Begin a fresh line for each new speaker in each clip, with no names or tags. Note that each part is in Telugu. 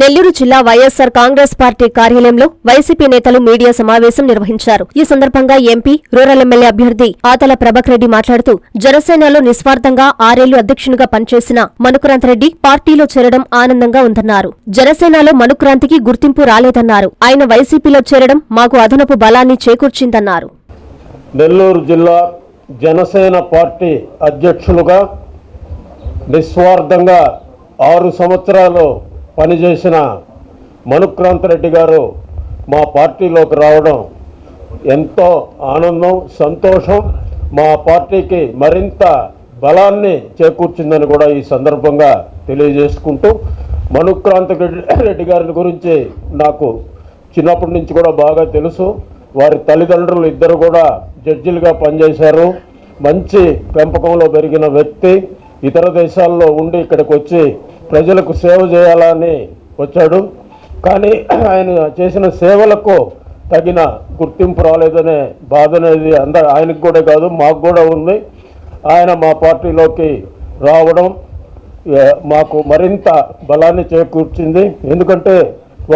నెల్లూరు జిల్లా వైఎస్సార్ కాంగ్రెస్ పార్టీ కార్యాలయంలో వైసీపీ నేతలు మీడియా సమావేశం నిర్వహించారు. ఈ సందర్భంగా ఎంపీ రూరల్ ఎమ్మెల్యే అభ్యర్థి ఆతల ప్రభాకర్ రెడ్డి మాట్లాడుతూ జనసేనలో నిస్వార్థంగా ఆరేళ్ళు అధ్యక్షునిగా పనిచేసిన మనుకురాంతరెడ్డి పార్టీలో చేరడం ఆనందంగా ఉందన్నారు. జనసేనలో మనుక్రాంతికి గుర్తింపు రాలేదన్నారు. ఆయన వైసీపీలో చేరడం మాకు అదనపు బలాన్ని చేకూర్చిందన్నారు.
నెల్లూరు జిల్లా జనసేన పార్టీ అధ్యక్షులుగా నిస్వార్థంగా ఆరు సంవత్సరాలు పనిచేసిన మనుక్రాంత్ రెడ్డి గారు మా పార్టీలోకి రావడం ఎంతో ఆనందం సంతోషం. మా పార్టీకి మరింత బలాన్ని చేకూర్చిందని కూడా ఈ సందర్భంగా తెలియజేసుకుంటూ మనుక్రాంత్ రెడ్డి గారి గురించి నాకు చిన్నప్పటి నుంచి కూడా బాగా తెలుసు. వారి తల్లిదండ్రులు ఇద్దరు కూడా జడ్జిలుగా పనిచేశారు. మంచి పెంపకంలో పెరిగిన వ్యక్తి. ఇతర దేశాల్లో ఉండి ఇక్కడికి వచ్చి ప్రజలకు సేవ చేయాలని వచ్చాడు. కానీ ఆయన చేసిన సేవలకు తగిన గుర్తింపు రాలేదనే బాధ అనేది అంద ఆయనకు కూడా కాదు మాకు కూడా ఉంది. ఆయన మా పార్టీలోకి రావడం మాకు మరింత బలాన్ని చేకూర్చింది. ఎందుకంటే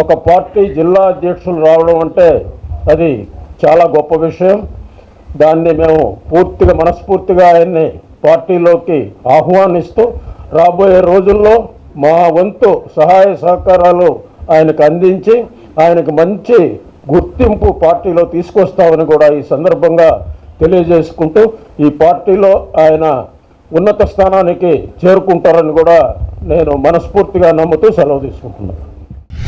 ఒక పార్టీ జిల్లా అధ్యక్షులు రావడం అంటే అది చాలా గొప్ప విషయం. దాన్ని మేము పూర్తిగా మనస్ఫూర్తిగా ఆయన్ని పార్టీలోకి ఆహ్వానిస్తూ రాబోయే రోజుల్లో మా వంతు సహాయ సహకారాలు ఆయనకు అందించి ఆయనకు మంచి గుర్తింపు పార్టీలో తీసుకొస్తామని కూడా ఈ సందర్భంగా తెలియజేసుకుంటూ ఈ పార్టీలో ఆయన ఉన్నత స్థానానికి చేరుకుంటారని కూడా నేను మనస్ఫూర్తిగా నమ్ముతూ సెలవు తీసుకుంటున్నాను.